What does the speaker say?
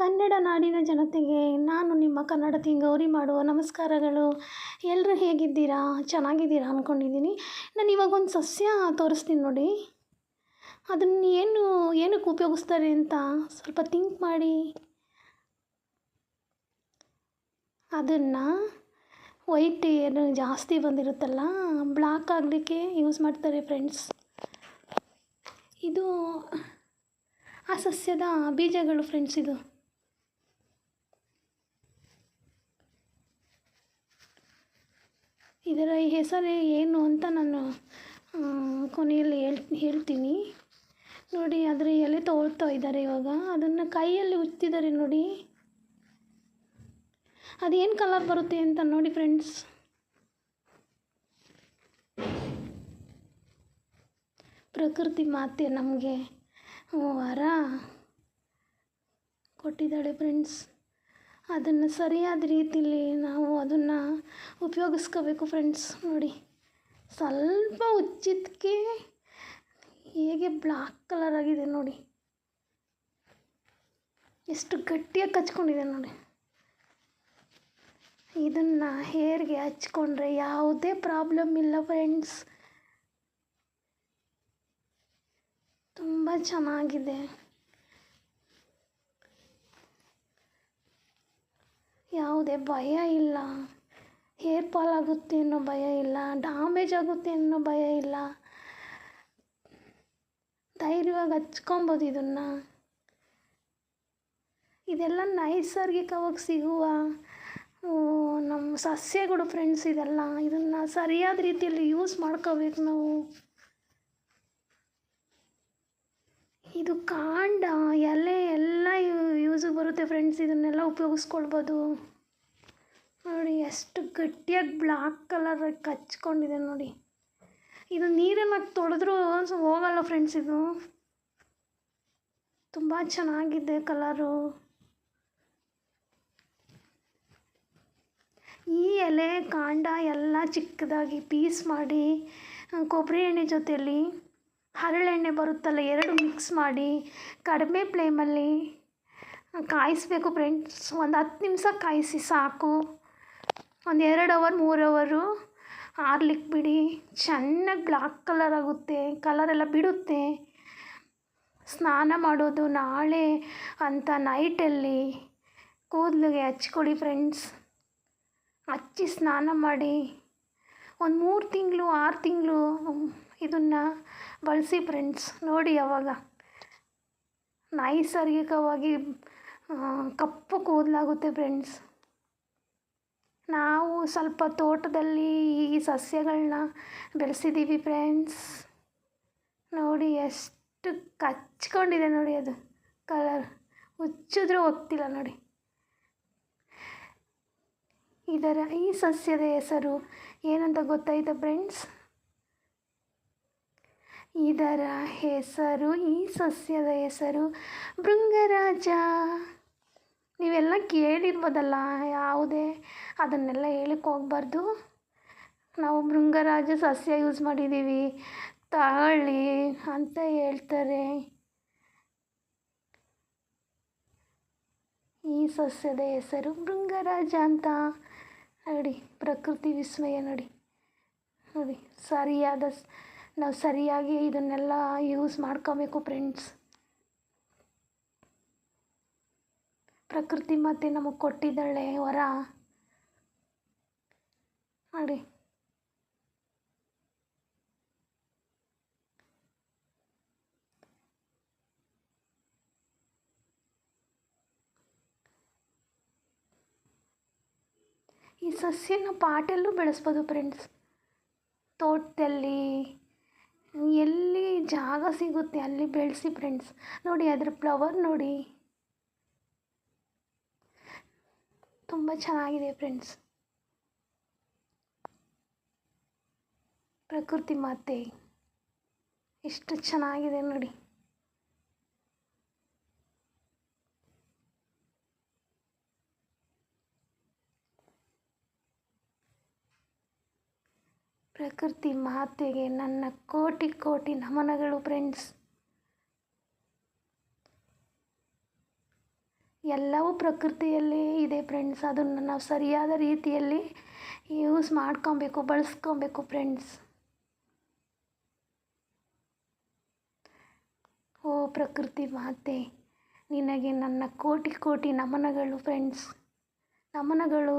ಕನ್ನಡ ನಾಡಿನ ಜನತೆಗೆ ನಾನು ನಿಮ್ಮ ಕನ್ನಡತಿ ಗೌರಿ ಮಾಡುವ ನಮಸ್ಕಾರಗಳು. ಎಲ್ಲರೂ ಹೇಗಿದ್ದೀರಾ? ಚೆನ್ನಾಗಿದ್ದೀರಾ ಅಂದ್ಕೊಂಡಿದ್ದೀನಿ ನಾನು ಇವಾಗ ಒಂದು ಸಸ್ಯ ತೋರಿಸ್ತೀನಿ ನೋಡಿ. ಅದನ್ನು ಏನು, ಏನಕ್ಕೆ ಉಪಯೋಗಿಸ್ತಾರೆ ಅಂತ ಸ್ವಲ್ಪ ಥಿಂಕ್ ಮಾಡಿ. ಅದನ್ನು ವೈಟ್ ಏನು ಜಾಸ್ತಿ ಬಂದಿರುತ್ತಲ್ಲ ಬ್ಲಾಕ್ ಆಗಲಿಕ್ಕೆ ಯೂಸ್ ಮಾಡ್ತಾರೆ ಫ್ರೆಂಡ್ಸ್ ಇದು ಆ ಸಸ್ಯದ ಬೀಜಗಳು ಫ್ರೆಂಡ್ಸ್ ಇದು. ಇದರ ಹೆಸರು ಏನು ಅಂತ ನಾನು ಕೊನೆಯಲ್ಲಿ ಹೇಳ್, ಹೇಳ್ತೀನಿ. ನೋಡಿ, ಅದರ ಎಲೆ ತೊಗೊಳ್ತಾ ಇದ್ದಾರೆ ಇವಾಗ. ಅದನ್ನು ಕೈಯಲ್ಲಿ ಉಚ್ಚಿದ್ದಾರೆ ನೋಡಿ. ಅದೇನು ಕಲರ್ ಬರುತ್ತೆ ಅಂತ ನೋಡಿ ಫ್ರೆಂಡ್ಸ್ ಪ್ರಕೃತಿ ಮಾತೆ ನಮಗೆ. ವರ ಕೊಟ್ಟಿದ್ದಾಳೆ ಫ್ರೆಂಡ್ಸ್ ಅದನ್ನು ಸರಿಯಾದ ರೀತಿಯಲ್ಲಿ ನಾವು ಅದನ್ನು ಉಪಯೋಗಿಸ್ಕೋಬೇಕು ಫ್ರೆಂಡ್ಸ್ ನೋಡಿ, ಸ್ವಲ್ಪ ಉಜ್ಜಿದ್ದಕ್ಕೆ ಹೇಗೆ ಬ್ಲ್ಯಾಕ್ ಕಲರ್ ಆಗಿದೆ ನೋಡಿ. ಎಷ್ಟು ಗಟ್ಟಿಯಾಗಿ ಕಚ್ಕೊಂಡಿದೆ ನೋಡಿ. ಇದನ್ನು ಹೇರ್ಗೆ ಹಚ್ಕೊಂಡ್ರೆ ಯಾವುದೇ ಪ್ರಾಬ್ಲಮ್ ಇಲ್ಲ ಫ್ರೆಂಡ್ಸ್ ತುಂಬ ಚೆನ್ನಾಗಿದೆ. ಯಾವುದೇ ಭಯ ಇಲ್ಲ. ಹೇರ್ ಪಾಲ್ ಆಗುತ್ತೆ ಅನ್ನೋ ಭಯ ಇಲ್ಲ, ಡ್ಯಾಮೇಜ್ ಆಗುತ್ತೆ ಅನ್ನೋ ಭಯ ಇಲ್ಲ. ಧೈರ್ಯವಾಗಿ ಹಚ್ಕೊಬೋದು ಇದನ್ನು. ಇದೆಲ್ಲ ನೈಸರ್ಗಿಕವಾಗಿ ಸಿಗುವ ನಮ್ಮ ಸಸ್ಯಗಳು ಫ್ರೆಂಡ್ಸ್ ಇದೆಲ್ಲ. ಇದನ್ನು ಸರಿಯಾದ ರೀತಿಯಲ್ಲಿ ಯೂಸ್ ಮಾಡ್ಕೋಬೇಕು ನಾವು. ಇದು ಕಾಂಡ, ಎಲೆ ಎಲ್ಲ ಯೂಸಿಗೆ ಬರುತ್ತೆ ಫ್ರೆಂಡ್ಸ್ ಇದನ್ನೆಲ್ಲ ಉಪಯೋಗಿಸ್ಕೊಳ್ಬೋದು. ನೋಡಿ ಎಷ್ಟು ಗಟ್ಟಿಯಾಗಿ ಬ್ಲ್ಯಾಕ್ ಕಲರ್ ಕಚ್ಕೊಂಡಿದೆ ನೋಡಿ. ಇದು ನೀರನ್ನು ತೊಳೆದ್ರೂ ಹೋಗಲ್ಲ ಫ್ರೆಂಡ್ಸ್ ಇದು. ತುಂಬ ಚೆನ್ನಾಗಿದೆ ಕಲರು ಈ ಎಲೆ ಕಾಂಡ ಎಲ್ಲ ಚಿಕ್ಕದಾಗಿ ಪೀಸ್ ಮಾಡಿ ಕೊಬ್ಬರಿ ಎಣ್ಣೆ ಜೊತೆಯಲ್ಲಿ ಹರಳೆಣ್ಣೆ ಬರುತ್ತಲ್ಲ ಎರಡು ಮಿಕ್ಸ್ ಮಾಡಿ ಕಡಿಮೆ ಫ್ಲೇಮಲ್ಲಿ ಕಾಯಿಸ್ಬೇಕು ಫ್ರೆಂಡ್ಸ್ ಒಂದು ಹತ್ತು ನಿಮಿಷ ಕಾಯಿಸಿ ಸಾಕು. ಒಂದು ಎರಡು ಅವರ್ ಮೂರು ಅವರು ಆರ್ಲಿಕ್ಕೆ ಬಿಡಿ. ಚೆನ್ನಾಗಿ ಬ್ಲ್ಯಾಕ್ ಕಲರ್ ಆಗುತ್ತೆ ಕಲರೆಲ್ಲ ಬಿಡುತ್ತೆ. ಸ್ನಾನ ಮಾಡೋದು ನಾಳೆ ಅಂತ ನೈಟಲ್ಲಿ ಕೂದಲಿಗೆ ಹಚ್ಕೊಳ್ಳಿ ಫ್ರೆಂಡ್ಸ್ ಹಚ್ಚಿ ಸ್ನಾನ ಮಾಡಿ. ಒಂದು ಮೂರು ತಿಂಗಳು, ಆರು ತಿಂಗಳು ಇದನ್ನು ಬಳಸಿ ಫ್ರೆಂಡ್ಸ್ ನೋಡಿ ಅವಾಗ. ನೈಸರ್ಗಿಕವಾಗಿ ಕಪ್ಪು ಕೂದಲಾಗುತ್ತೆ ಫ್ರೆಂಡ್ಸ್ ನಾವು ಸ್ವಲ್ಪ ತೋಟದಲ್ಲಿ ಈ ಸಸ್ಯಗಳನ್ನ ಬೆಳೆಸಿದ್ದೀವಿ ಫ್ರೆಂಡ್ಸ್ ನೋಡಿ ಎಷ್ಟು ಕಚ್ಕೊಂಡಿದೆ ನೋಡಿ ಅದು ಕಲರ್ ಹುಚ್ಚಿದ್ರೂ ಹೋಗ್ತಿಲ್ಲ ನೋಡಿ. ಇದರ ಈ ಸಸ್ಯದ ಹೆಸರು ಏನಂತ ಗೊತ್ತಾಯ್ತಾ ಫ್ರೆಂಡ್ಸ್ ಇದರ ಹೆಸರು ಈ ಸಸ್ಯದ ಹೆಸರು ಭೃಂಗರಾಜ. ನೀವೆಲ್ಲ ಕೇಳಿರ್ಬೋದಲ್ಲ ಯಾವುದೇ ಅದನ್ನೆಲ್ಲ ಹೇಳಕ್ಕೆ ಹೋಗ್ಬಾರ್ದು. ನಾವು ಭೃಂಗರಾಜ ಸಸ್ಯ ಯೂಸ್ ಮಾಡಿದ್ದೀವಿ ತಗೊಳ್ಳಿ ಅಂತ ಹೇಳ್ತಾರೆ. ಈ ಸಸ್ಯದ ಹೆಸರು ಭೃಂಗರಾಜ ಅಂತ. ನೋಡಿ, ಪ್ರಕೃತಿ ವಿಸ್ಮಯ ನೋಡಿ. ನೋಡಿ, ಸರಿಯಾದ ನಾವು ಸರಿಯಾಗಿ ಇದನ್ನೆಲ್ಲ ಯೂಸ್ ಮಾಡ್ಕೋಬೇಕು ಫ್ರೆಂಡ್ಸ್ ಪ್ರಕೃತಿ ಮತ್ತೆ ನಮಗೆ ಕೊಟ್ಟಿದ್ದಾಳೆ ವರ. ನೋಡಿ. ಈ ಸಸ್ಯನ ಪಾಟಲ್ಲೂ ಬೆಳೆಸ್ಬೋದು ಫ್ರೆಂಡ್ಸ್ ತೋಟದಲ್ಲಿ ಎಲ್ಲಿ ಜಾಗ ಸಿಗುತ್ತೆ ಅಲ್ಲಿ ಬೆಳೆಸಿ ಫ್ರೆಂಡ್ಸ್ ನೋಡಿ ಅದ್ರ ಫ್ಲವರ್ ನೋಡಿ. ತುಂಬ ಚೆನ್ನಾಗಿದೆ ಫ್ರೆಂಡ್ಸ್. ಪ್ರಕೃತಿ ಮಾತೆ, ಎಷ್ಟು ಚೆನ್ನಾಗಿದೆ ನೋಡಿ. ಪ್ರಕೃತಿ ಮಾತೆಗೆ ನನ್ನ ಕೋಟಿ ಕೋಟಿ ನಮನಗಳು ಫ್ರೆಂಡ್ಸ್. ಎಲ್ಲವೂ ಪ್ರಕೃತಿಯಲ್ಲೇ ಇದೆ ಫ್ರೆಂಡ್ಸ್ ಅದನ್ನು ನಾವು ಸರಿಯಾದ ರೀತಿಯಲ್ಲಿ ಯೂಸ್ ಮಾಡ್ಕೊಬೇಕು, ಬಳಸ್ಕೊಬೇಕು ಫ್ರೆಂಡ್ಸ್ ಓ ಪ್ರಕೃತಿ ಮಾತೆ, ನಿನಗೆ ನನ್ನ ಕೋಟಿ ಕೋಟಿ ನಮನಗಳು ಫ್ರೆಂಡ್ಸ್ ನಮನಗಳು.